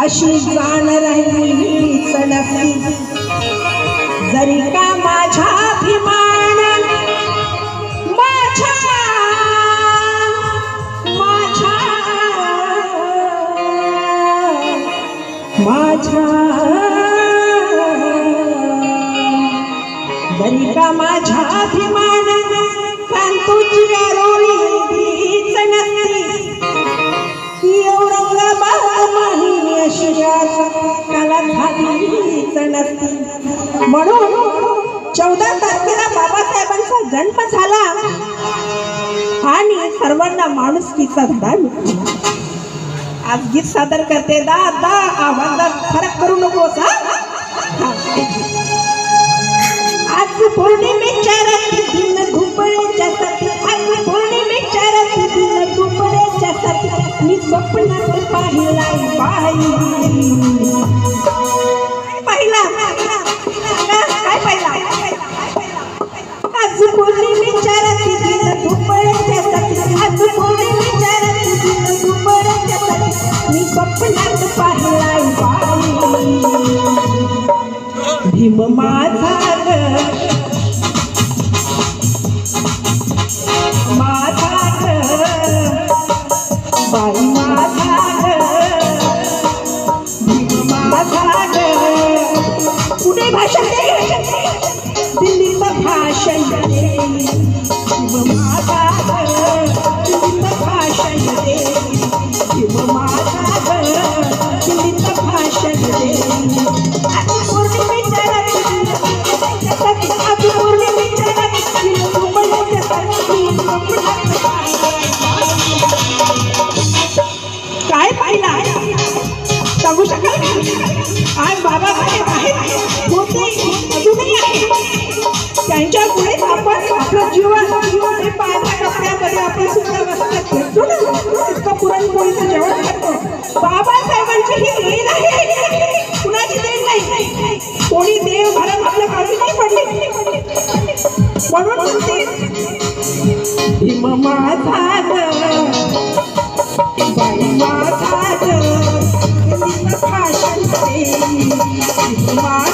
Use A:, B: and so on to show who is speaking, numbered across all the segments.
A: अशी जाण राहिली चणकली जरी का माझ्या अशी खालीच नसती म्हणून चौदा तारखेला बाबासाहेबांचा जन्म झाला. आणि सर्वांना माणुसकीचा धडा मिळाला आज गीत सादर करते. दा दा आवाजात फरक करू नकोस आज पौर्णिमेच्या रात्री दिन धुपळ्याच्या साठी मी स्वप्नात पाहिला पाहिला. काय पाहिला? आज पौर्णिमेच्या रात्री दिन धुपळ्याच्या आज पौर्णिमेच्या रात्री दिन धुपळ्याच्या मी स्वप्नात पाहिला भीम शकत शकाल आज बाबासाहेब आहेत. होते अजूनही आहेत. त्यांच्या पुढे आपण आपलं जीवन जीवन हे पाण्याच्या कपड्यामध्ये आपण सुद्धा वस्त्रात घेतो ना. इतकं पुरणपोळीचं जेवण करतो. बाबासाहेबांची ही देण आहे. कुणाची देण नाही. कोणी देव घरात आपल्या काळजी नाही पडली. म्हणून म्हणते भीम माझा भीम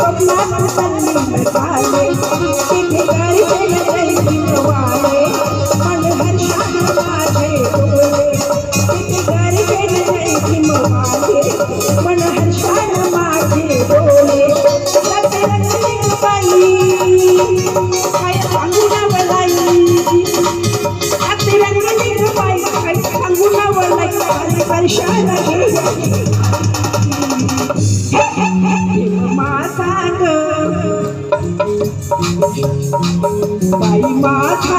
A: रात्री स्वप्नात चालली माझा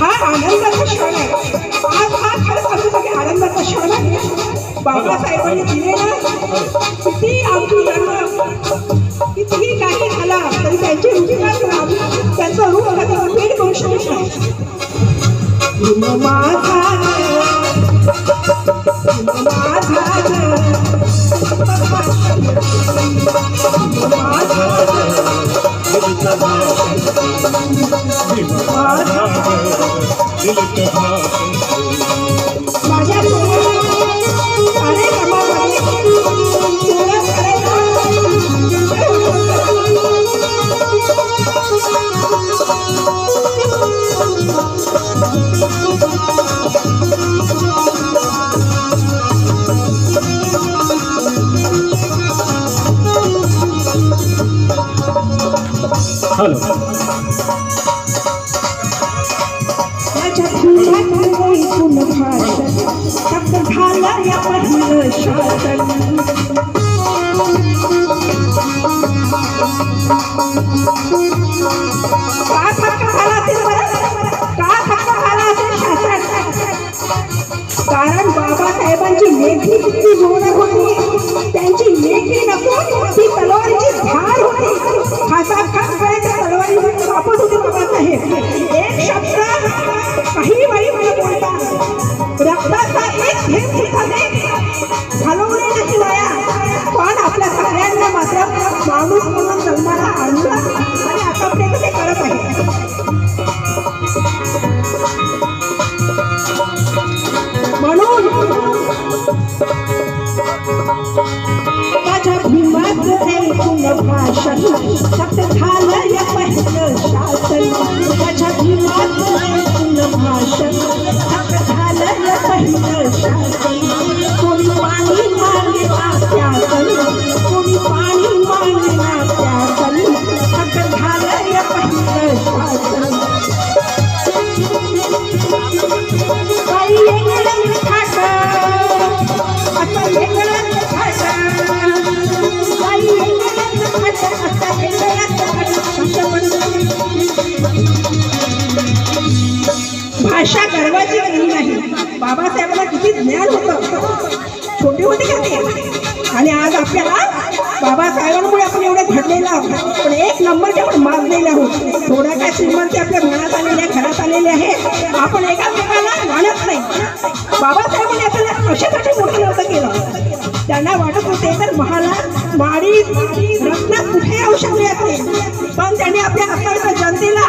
A: हा आनंदाचा क्षण आहे. आज हा खरं सांगू आनंदाचा क्षण आहे. बाबासाहेबांनी दिलेला किती आमची जन्म. कितीही काही झाला तरी त्यांची रुचिकार त्यांचं रूप कधी भेट करू शकत नाही माझा माझा माझ्या
B: हॅलो
A: माझ्या भाषण या शासन का थक्क झाला असेल का थक्क झाला असेल शासन कारण बाबासाहेबांची लेखी किती जोडत होती. त्यांची लेखी नको ती तलवारीची धार होती. खासा खास काही वाई मला बोलता रक्ताचा एक थेंब सुद्धा ते घालवले नाही वाया पण आपल्या सगळ्यांना मात्र माणूस म्हणून जन्माला आणलं आणि आतापर्यंत ते करत आहे. म्हणून माझ्या भीमात ऐकून भाषण भाषा गर्वाची नाही नाही. बाबासाहेबांना किती ज्ञान होतं. छोटे होते का ते? आणि आज आपल्याला बाबासाहेबांमुळे आपण एवढे घडलेलं आहोत. पण एक नंबरचे आपण माजलेले आहोत. थोड्या काय श्रीमंती आपल्या मनात आलेल्या घरात आलेले आहेत. आपण एकामेकाला मानत नाही. बाबासाहेबांनी आपल्याला कशासाठी मोठं नव्हतं केलं? त्यांना वाटत होते तर महाला माडी रत्न करू शकले असते. पण त्यांनी आपल्या असंख्य जनतेला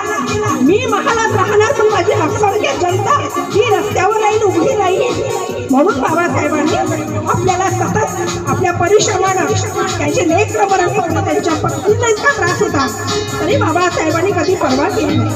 A: मी महालात राहणार पण माझी असंख्य जनता ही रस्त्यावर राहील उभी राहील. म्हणून बाबासाहेबांनी आपल्याला सतत आपल्या परिश्रमानं त्यांचे लेख मरण होतं त्यांच्या पत्नीला इतका त्रास होता. तरी बाबासाहेबांनी कधी परवा केली नाही.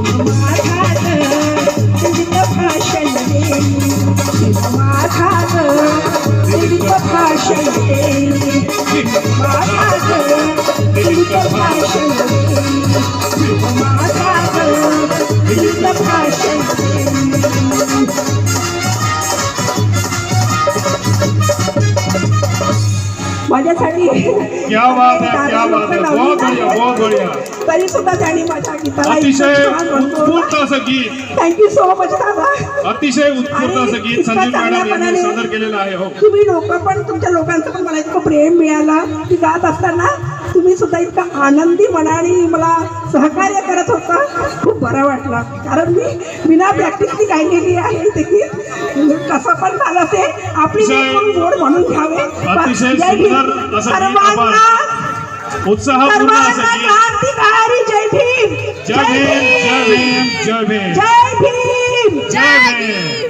A: भीम माझा क्या
B: बात है क्या बात बहुत बढ़िया बहुत बढ़िया।
A: तरी सुद्धा त्यांनी माझ्या गीताला
B: अतिशय उत्स्फूर्त असं गीत।
A: थँक्यू सो मच दादा।
B: अतिशय उत्स्फूर्त असं गीत संजीव मॅडम यांनी सादर केलेलं आहे हो.
A: तुम्ही लोक पण तुमच्या लोकांचं पण मला इतकं प्रेम मिळालं. की गात असताना तुम्ही सुद्धा इतकं आनंदी मनाने मला सहकार्य करत होता. खूप बरं वाटलं. कारण मी बिना प्रॅक्टिसची गायलेली आहे ते गीत. कसं पण झालं ते आपली गोड म्हणून घ्यावे.
B: अतिशय. सुंदर असं उत्साहपूर्ण
A: क्रांतिकारी
B: जय भीम. जय भीम जय भीम.
A: जय भीम.
B: जय भीम.